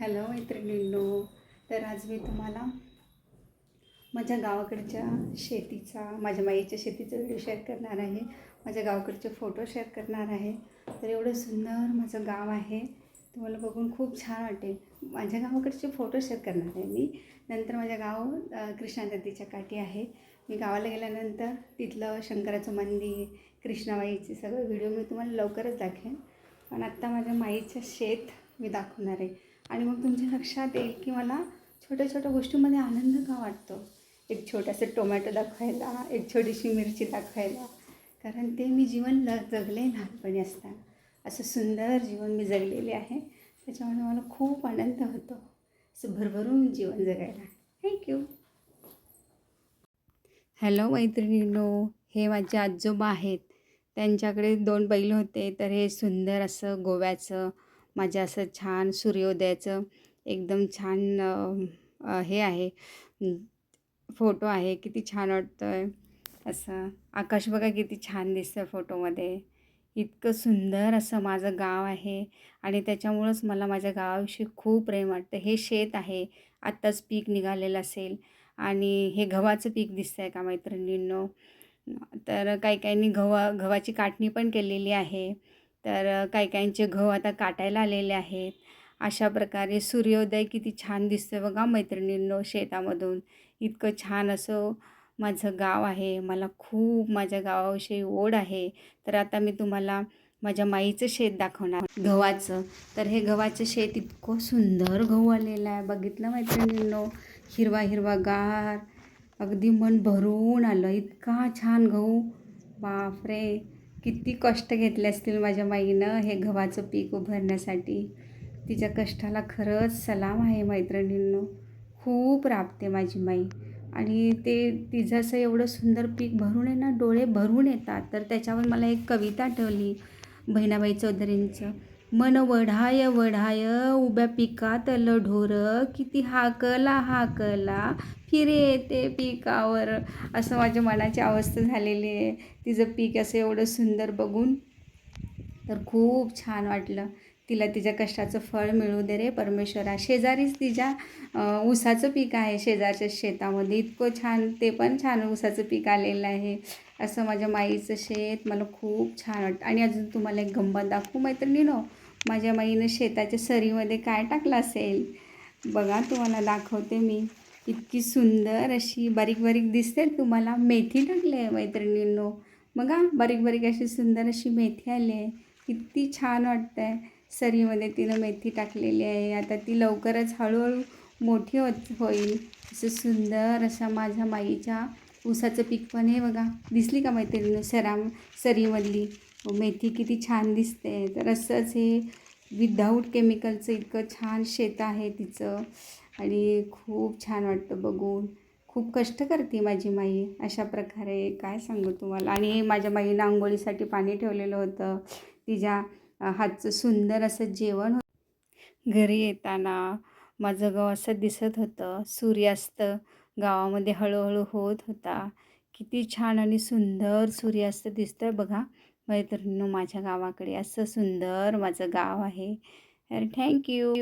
Hello मैत्रिणींनो तर आज मी तुम्हाला माझ्या गावाकडच्या शेतीचा माझ्या माईच्या शेतीचा व्हिडिओ शेअर करणार आहे. माझ्या गावाकडचे फोटो शेअर करणार आहे. तर एवढं सुंदर माझं गाव आहे. तुम्हाला बघून खूप छान वाटेल. माझ्या गावाकडचे फोटो शेअर करणार आहे मी. नंतर माझ्या गाव कृष्णा नदीच्या काठी आहे. मी गावाला गेल्यानंतर तिथलं शंकराचं मंदिर कृष्णाबाईचे सगळे व्हिडिओ मी तुम्हाला लवकरच दाखेन पण आत्ता माझ्या माईचं शेत मी दाखवणार आहे. आणि मग तुमच्या लक्षात येईल की मला छोट्या छोट्या गोष्टीमध्ये आनंद का वाटतो? एक छोटासा टोमॅटो दाखवायला एक छोटीशी मिरची दाखवायला. कारण ते मी जीवन ल जगले लहानपणी असताना. असं सुंदर जीवन मी जगलेले आहे. त्याच्यामुळे मला खूप आनंद होतो. असं भरभरून जीवन जगायला. थँक्यू हॅलो मैत्रिणीनो. हे माझे आजोबा आहेत. त्यांच्याकडे दोन बैल होते. तर हे सुंदर असं गोव्याचं माझ्या असं छान सूर्योदयाचं एकदम छान हे आहे. फोटो आहे किती छान वाटतं आहे असं आकाश बघा किती छान दिसतं फोटोमध्ये. इतकं सुंदर असं माझं गाव आहे आणि त्याच्यामुळंच मला माझ्या गावाविषयी खूप प्रेम वाटतं. हे शेत आहे आत्ताच पीक निघालेलं असेल आणि हे गव्हाचं पीक दिसतं आहे का मैत्रिणींनो? तर काही काहींनी गव्हा गव्हाची काटणी पण केलेली आहे. तर काही काहींचे गहू आता काटायला आलेले आहेत. अशा प्रकारे सूर्योदय किती छान दिसतं बघा मैत्रिणींनो शेतामधून. इतकं छान असं माझं गाव आहे. मला खूप माझ्या गावाविषयी ओढ आहे. तर आता मी तुम्हाला माझ्या माईचं शेत दाखवणार गव्हाचं. तर हे गव्हाचं शेत इतकं सुंदर गहू आलेलं आहे. बघितलं मैत्रिणींनो? हिरवा हिरवा गार. अगदी मन भरून आलं. इतका छान गहू. बापरे! किती कष्ट घेतले असतील माझ्या माईनं हे गव्हाचं पीक उभारण्यासाठी. तिच्या कष्टाला खरंच सलाम आहे मैत्रिणींनो. खूप राबते माझी माई. आणि ते तिचं असं एवढं सुंदर पीक भरून आहे ना डोळे भरून येतात. तर त्याच्यावर मला एक कविता आठवली बहिणाबाई चौधरींचं. मन वढाय वढाय उभ्या पिकातलं ढोर किती हाकला हाकला फिरे येते पिकावर. असं माझ्या मनाची अवस्था झालेली आहे. तिचं पीक असं एवढं सुंदर बघून तर खूप छान वाटलं. तिला तिच्या कष्टाचं फळ मिळू दे रे परमेश्वरा. शेजारीच तिच्या ऊसाचं पीक आहे. शेजारच्या शेतामध्ये इतकं छान ते पण छान ऊसाचं पीक आलेलं आहे. असं माझ्या माईचं शेत मला खूप छान वाटतं. आणि अजून तुम्हाला एक गंमत दाखवू मैत्रिणीनो माझ्या माईनं शेताच्या सरीमध्ये काय टाकलं असेल? बघा तुम्हाला दाखवते मी. इतकी सुंदर अशी बारीक बारीक दिसते तुम्हाला. मेथी टाकली आहे मैत्रिणींनो. बघा बारीक बारीक अशी सुंदर अशी मेथी आली आहे. किती छान वाटतं आहे सरीमध्ये तिनं मेथी टाकलेली आहे. आता ती लवकरच हळूहळू मोठी होत होईल. असं सुंदर असा माझ्या माईच्या ऊसाचं पीक पण आहे बघा. दिसली का मैत्रिणी सरा सरीमधली? मेथी किती छान दिसते. तर असंच हे विदाऊट केमिकलचं इतकं छान शेत आहे तिचं. आणि खूप छान वाटतं बघून. खूप कष्ट करते माझी माई अशा प्रकारे. काय सांगू तुम्हाला? आणि माझ्या माईनं आंघोळीसाठी पाणी ठेवलेलं होतं. तिच्या हातचं सुंदर असं जेवण होतं. घरी येताना माझं गाव असं दिसत होतं. सूर्यास्त गावामध्ये हळूहळू होत होता. किती छान आणि सुंदर सूर्यास्त दिसतोय बघा. मैत्रिणीनं माझ्या गावाकडे असं सुंदर माझं गाव आहे. तर थँक्यू